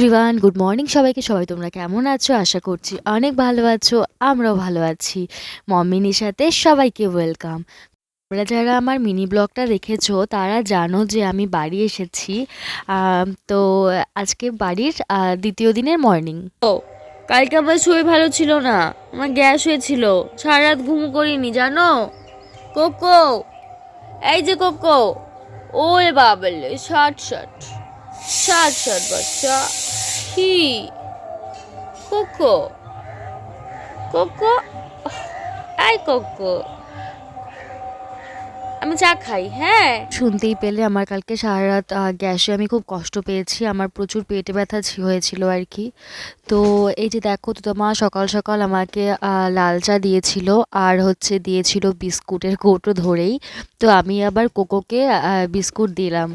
Everyone good morning সবাইকে। সবাই তোমরা কেমন আছো? আশা করছি অনেক ভালো আছো, আমরাও ভালো আছি। মমিনির সাথে সবাইকে ওয়েলকাম তোমরা যারা আমার মিনি ব্লগটা দেখেছ, তারা জানো যে আমি বাড়ি এসেছি। তো আজকে বাড়ির দ্বিতীয় দিনের মর্নিং ও, কালকে আবার শুয়ে ভালো ছিল না, আমার গ্যাস হয়েছিল সারা রাত ঘুম করিনি, জানো? কোকো, এই যে কোকো, ওরে বাবলে ষাট ষাট ষাট ষাট বাচ্চা কি কোকো। কোকো আই কোকো। আমি চা খাই হ্যাঁ? শুনতেই পেলে আমার কালকে সারা রাত গ্যাসে আমি খুব কষ্ট পেয়েছি। আমার প্রচুর পেটে ব্যথা হয়েছিল আর কি। তো এই যে দেখো তো তোমার সকাল সকাল আমাকে লাল চা দিয়েছিল আর হচ্ছে দিয়েছিল বিস্কুটের কৌটো ধরেই। তো আমি আবার কোকোকে বিস্কুট দিলাম।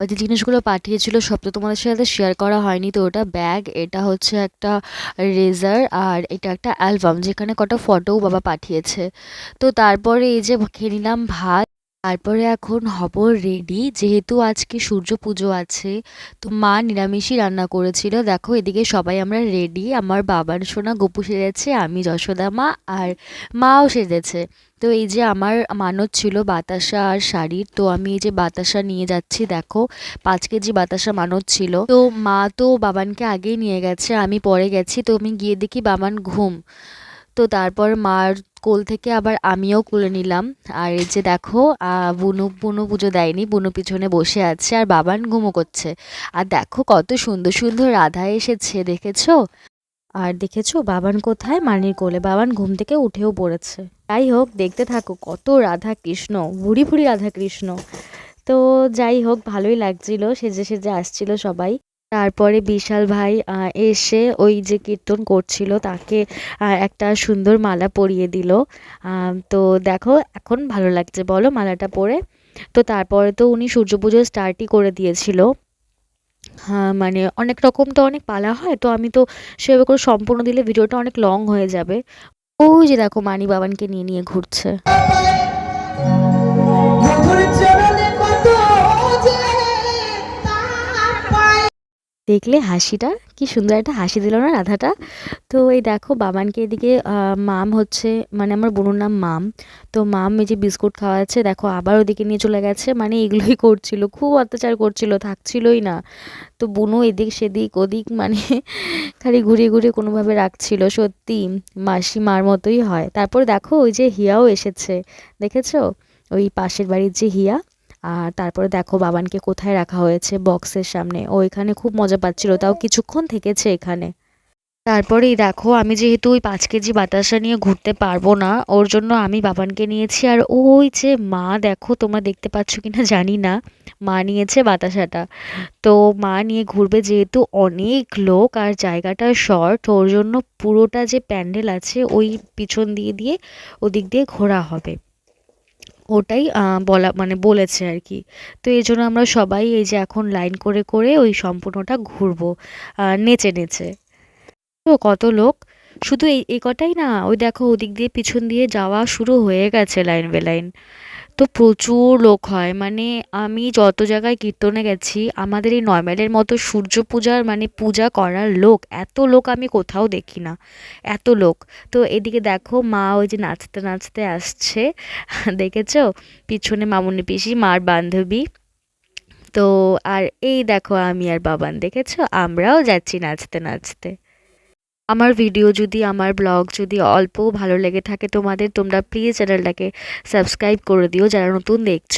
যে জিনিসগুলো পাঠিয়েছিল সব তো তোমাদের সাথে শেয়ার করা হয়নি তো ওটা ব্যাগ এটা হচ্ছে একটা রেজার আর এটা একটা অ্যালবাম যেখানে কটা ফটোও বাবা পাঠিয়েছে। তো তারপরে এই যে খেয়ে নিলাম ভাত। তারপরে এখন হব রেডি যেহেতু আজকে সূর্য পুজো আছে, তো মা নিরামিষই রান্না করেছিল। দেখো, এদিকে সবাই আমরা রেডি আমার বাবার সোনা গপু সেজেছে, আমি যশোদা মা, আর মাও সেজেছে। তো এই যে আমার মানত ছিল বাতাসা আর শাড়ির, তো আমি এই যে বাতাসা নিয়ে যাচ্ছি, দেখো, পাঁচ কেজি বাতাসা মানত ছিল। তো মা তো বাবানকে আগেই নিয়ে গেছে, আমি পরে গেছি, তো আমি গিয়ে দেখি বাবান ঘুম। তো তারপর মার কোল থেকে আবার আমিও কোলে নিলাম। আর এই যে দেখো বুনু বুনু পুজো দেয়নি, বুনু পিছনে বসে আছে আর বাবান ঘুমো করছে। আর দেখো কত সুন্দর সুন্দর রাধা এসেছে, দেখেছ? আর দেখেছ বাবান কোথায়? মানির কোলে। বাবান ঘুম থেকে উঠেও পড়েছে। যাই হোক, দেখতে থাকো কত রাধা কৃষ্ণ ভুড়ি ভুড়ি রাধা কৃষ্ণ। তো যাই হোক, ভালোই লাগছিল, সেজে সেজে আসছিল সবাই। তারপরে বিশাল ভাই এসে ওই যে কীর্তন করছিল, তাকে একটা সুন্দর মালা পরিয়ে দিল। তো দেখো, এখন ভালো লাগছে। বলো মালাটা পরে। তো তারপরে তো উনি সূর্য পুজো স্টার্টই করে দিয়েছিল। হ্যাঁ মানে অনেক রকম তো অনেক পালা হয়, তো আমি তো সেভাবে করে সম্পূর্ণ দিলে ভিডিওটা অনেক লং হয়ে যাবে। ওই যে দেখো মানি বাবানকে নিয়ে নিয়ে ঘুরছে। দেখলে হাসিটা, কি সুন্দর একটা হাসি দিল না রাধাটা? তো এই দেখো বাবানকে এদিকে মাম হচ্ছে মানে আমার বোনুর নাম মাম। তো মাম এই যে বিস্কুট খাওয়াচ্ছে, দেখো আবার ওদিকে নিয়ে চলে গেছে মানে এগুলোই করছিল, খুব অত্যাচার করছিল, থাকছিলই না। তো বুনু এদিক সেদিক, ওদিক মানে খালি ঘুরিয়ে ঘুরিয়ে কোনোভাবে রাখছিল, সত্যি মাসি মার মতোই হয়। তারপর দেখো ওই যে হিয়াও এসেছে, দেখেছ? ওই পাশের বাড়ির যে হিয়া আর তারপরে দেখো বাবানকে কোথায় রাখা হয়েছে বক্সের সামনে। ও এখানে খুব মজা পাচ্ছিল, তাও কিছুক্ষণ থেকেছে এখানে। তারপরেই দেখো আমি যেহেতু ওই পাঁচ কেজি বাতাসা নিয়ে ঘুরতে পারব না, ওর জন্য আমি বাবানকে নিয়েছি। আর ওই যে মা, দেখো তোমরা দেখতে পাচ্ছ কি না জানি না, মা নিয়েছে বাতাসাটা। তো মা নিয়ে ঘুরবে যেহেতু অনেক লোক আর জায়গাটা শর্ট, ওর জন্য পুরোটা যে প্যান্ডেল আছে ওই পিছন দিয়ে দিয়ে ওদিক দিয়ে ঘোরা হবে। ওটাই বলা মানে বলেছে আর কি তো এই জন্য আমরা সবাই এই যে এখন লাইন করে করে ওই সম্পূর্ণটা ঘুরবো নেচে নেচে। তো কত লোক। শুধু এই কটাই না, ওই দেখো ওদিক দিয়ে পিছন দিয়ে যাওয়া শুরু হয়ে গেছে লাইন বে লাইন। তো প্রচুর লোক হয়। মানে আমি যত জায়গায় কীর্তনে গেছি, আমাদের এই নর্মালের মতো সূর্য পূজার মানে পূজা করার লোক, এত লোক আমি কোথাও দেখি না। এত লোক। তো এদিকে দেখো মা ওই যে নাচতে নাচতে আসছে। দেখেছ? পিছনে মামুনি পিসি, মার বান্ধবী। তো আর এই দেখো আমি আর বাবান, দেখেছ? আমরাও যাচ্ছি নাচতে নাচতে। আমার ভিডিও যদি আমার ব্লগ যদি অল্প ভালো লেগে থাকে তোমাদের, তোমরা প্লিজ চ্যানেলটাকে সাবস্ক্রাইব করে দিও যারা নতুন দেখছ।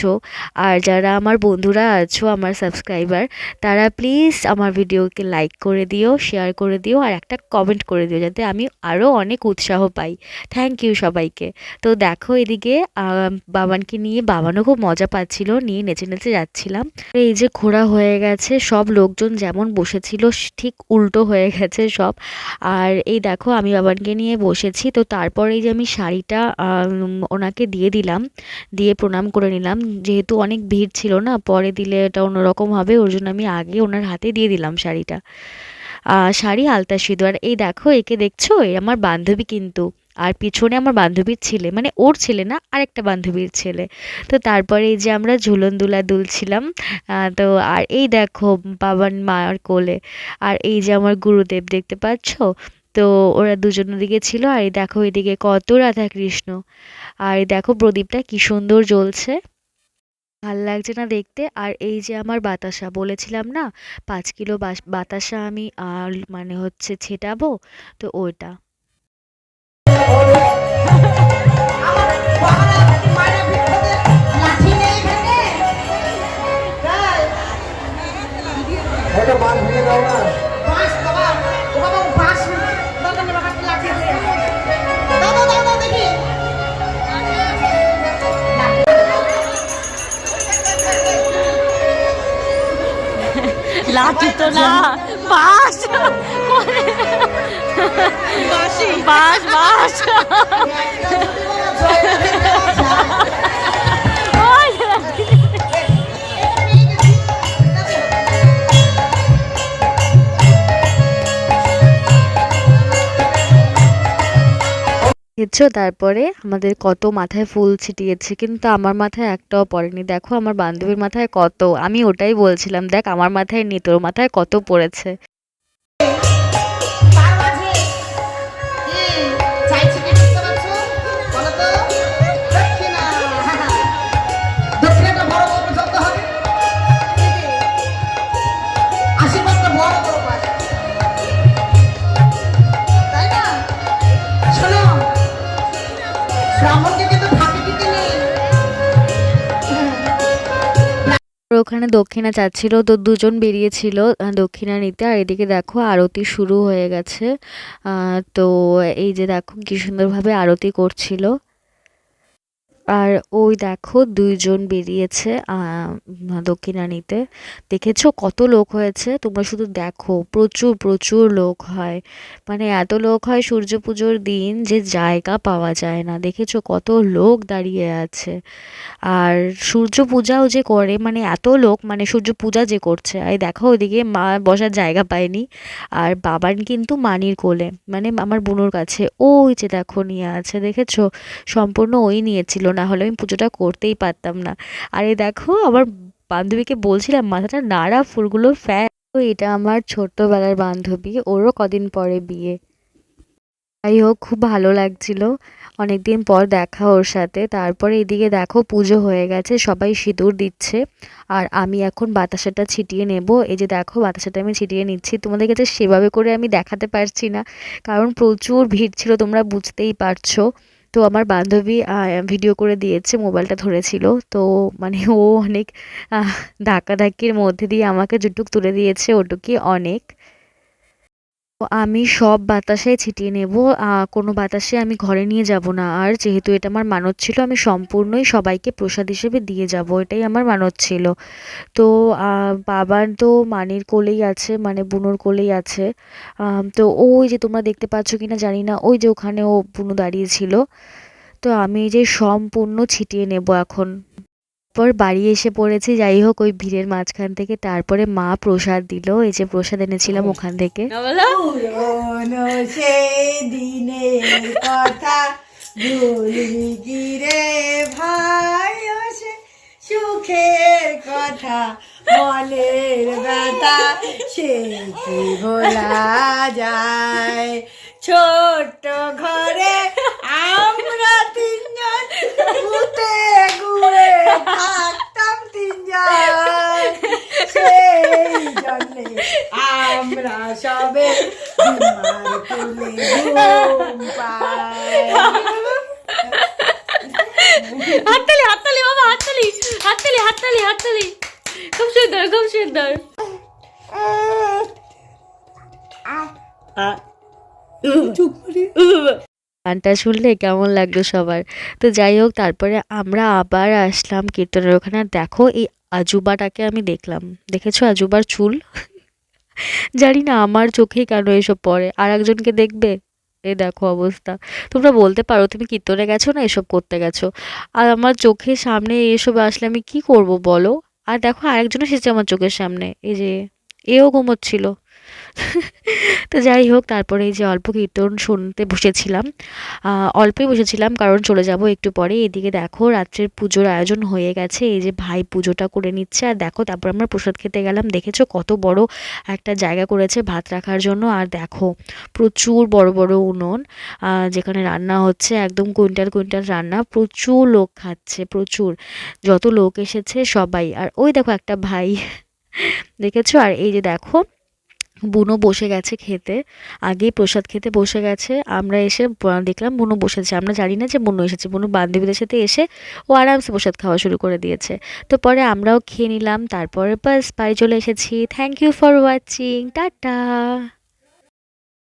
আর যারা আমার বন্ধুরা আছো, আমার সাবস্ক্রাইবার তারা প্লিজ আমার ভিডিওকে লাইক করে দিও শেয়ার করে দিও, আর একটা কমেন্ট করে দিও যাতে আমি আরও অনেক উৎসাহ পাই। থ্যাংক ইউ সবাইকে। তো দেখো এদিকে বাবানকে নিয়ে বাবানও খুব মজা পাচ্ছিল, নিয়ে নেচে নেচে যাচ্ছিলাম। এই যে ঘোরা হয়ে গেছে, সব লোকজন যেমন বসেছিল, ঠিক উল্টো হয়ে গেছে সব। আর এই দেখো আমি বাবানকে নিয়ে বসেছি, তো তারপরে এই যে আমি শাড়িটা ওনাকে দিয়ে দিলাম, দিয়ে প্রণাম করে নিলাম। যেহেতু অনেক ভিড় ছিল না, পরে দিলে এটা অন্যরকম হবে, ওর জন্য আমি আগে ওনার হাতে দিয়ে দিলাম শাড়িটা। শাড়ি আলতা সিঁদুর আর এই দেখো একে দেখছ? এ আমার বান্ধবী কিন্তু। আর পিছনে আমার বান্ধবীর ছেলে মানে ওর ছেলে না, আরেকটা বান্ধবীর ছেলে। তো তারপরে এই যে আমরা ঝুলন দুলা দুলছিলাম তো আর এই দেখো বাবার মার কোলে, আর এই যে আমার গুরুদেব দেখতে পাচ্ছো? তো ওরা দুজন ওদিকে ছিল, আর এই দেখো এদিকে কত রাধা কৃষ্ণ আর দেখো প্রদীপটা কি সুন্দর জ্বলছে। ভালো লাগছে না দেখতে। আর এই যে আমার বাতাসা, বলেছিলাম না, পাঁচ কিলো বাতাসা আমি আর মানে হচ্ছে ছেটাবো, তো ওইটা। লাঠি তো না বাস। বাসি বাস। তারপরে আমাদের কত মাথায় ফুল ছিটিয়েছে, কিন্তু আমার মাথায় একটাও পড়েনি। দেখো, আমার বান্ধবীর মাথায় কত, আমি ওটাই বলছিলাম, দেখ, আমার মাথায় নেই, তোর মাথায় কত পড়েছে। ওখানে দক্ষিণা চাচ্ছিল তো দুজন বেরিয়েছিল দক্ষিণা নিতে। আর এদিকে দেখো আরতি শুরু হয়ে গেছে। তো এই যে দেখো কি সুন্দরভাবে আরতি করছিল। আর ওই দেখো দুইজন বেরিয়েছে আহ, দক্ষিণা নিতে দেখেছ কত লোক হয়েছে? তোমরা শুধু দেখো প্রচুর প্রচুর লোক হয়। মানে এত লোক হয় সূর্য পুজোর দিন যে জায়গা পাওয়া যায় না। দেখেছ কত লোক দাঁড়িয়ে আছে। আর সূর্য পূজাও যে করে মানে এত লোক মানে সূর্য পূজা যে করছে। আর দেখো ওইদিকে মা বসার জায়গা পায়নি। আর বাবান কিন্তু মানির কোলে মানে আমার বোনুর কাছে। ওই যে দেখো নিয়ে আছে দেখেছ? সম্পূর্ণ ওই নিয়েছিল। না হলে আমি পুজোটা করতেই পারতাম না। আর এই দেখো, আমার বান্ধবীকে বলছিলাম, মাথাটা নাড়া, ফুলগুলো ফ্যান তো এটা আমার ছোট্টবেলার বান্ধবী, ওরও কদিন পরে বিয়ে। যাই হোক, খুব ভালো লাগছিল। অনেকদিন পর দেখা ওর সাথে। তারপরে এদিকে দেখো, পুজো হয়ে গেছে, সবাই সিঁদুর দিচ্ছে। আর আমি এখন বাতাসাটা ছিটিয়ে নেব। এই যে দেখো বাতাসাটা আমি ছিটিয়ে নিচ্ছি। তোমাদের কাছে সেভাবে করে আমি দেখাতে পারছি না, কারণ প্রচুর ভিড় ছিল, তোমরা বুঝতেই পারছ। তো আমার বান্ধবী ভিডিও করে দিয়েছে মোবাইলটা ধরেছিল। তো মানে ও অনেক ধাক্কাধাক্কির মধ্যে দিয়ে আমাকে যেটুক তুলে দিয়েছে ওটুকি অনেক। আমি সব বাতাসাই ছিটিয়ে নেব। কোনো বাতাসে আমি ঘরে নিয়ে যাব না। আর যেহেতু এটা আমার মানত ছিল, আমি সম্পূর্ণই সবাইকে প্রসাদ হিসেবে দিয়ে যাব। এটাই আমার মানত ছিল। তো বাবার তো মানির কোলেই আছে মানে বুনোর কোলেই আছে। তো ওই যে তোমরা দেখতে পাচ্ছ কি না জানি না, ওই যে ওখানে ও বুনু দাঁড়িয়ে ছিল। তো আমি যে সম্পূর্ণ ছিটিয়ে নেব এখন। পর বাড়ি এসে পড়েছি যাই হোক ওই ভিড়ের মাঝখান থেকে। তারপরে মা প্রসাদ দিল এই যে প্রসাদ এনেছিলাম ওখান থেকে। কথা ভুলবি ভাই? সুখের কথা মনের ব্যথা সে কি বলা যায়? ছোট্ট ঘরে আমরা খুব সুন্দর গানটা শুনলে কেমন লাগল সবার? তো যাই হোক তারপরে আমরা আবার আসলাম কীর্তনের ওখানে। আর দেখো এই আজুবাটাকে আমি দেখলাম। দেখেছ আজুবার চুল? জানি না আমার চোখেই কেন এসব পড়ে। আর একজনকে দেখবে? এ দেখো অবস্থা। তোমরা বলতে পারো তুমি কীর্তনে গেছো না এসব করতে গেছো? আর আমার চোখের সামনে এসব আসলে আমি কি করব বলো? আর দেখো আরেকজন এসেছে আমার চোখের সামনে। এই যে এও ঘুমোচ্ছিল। তো যাই হোক, তারপরে এই যে অল্প কীর্তন শুনতে বসেছিলাম। অল্পই বসেছিলাম, কারণ চলে যাব একটু পরে। এদিকে দেখো, রাত্রের পুজোর আয়োজন হয়ে গেছে। এই যে ভাই পুজোটা করে নিচ্ছে, আর দেখো, তারপর আমরা প্রসাদ খেতে গেলাম। দেখেছ কত বড় একটা জায়গা করেছে ভাত রাখার জন্য। আর দেখো, প্রচুর বড় বড় উনুন যেখানে রান্না হচ্ছে, একদম কুইন্টাল কুইন্টাল রান্না। প্রচুর লোক খাচ্ছে, প্রচুর। যত লোক এসেছে সবাই। আর ওই দেখো একটা ভাই, দেখেছ? আর এই যে দেখো বুনো বসে গেছে খেতে। আগেই প্রসাদ খেতে বসে গেছে। আমরা এসে দেখলাম বুনো বসেছে আমরা জানি না যে বুনো এসেছে। বুনো বান্ধবীদের সাথে এসে ও আরামসে প্রসাদ খাওয়া শুরু করে দিয়েছে। তো পরে আমরাও খেয়ে নিলাম। তারপরে বাস, বাড়ি চলে এসেছি। Thank you for watching tata.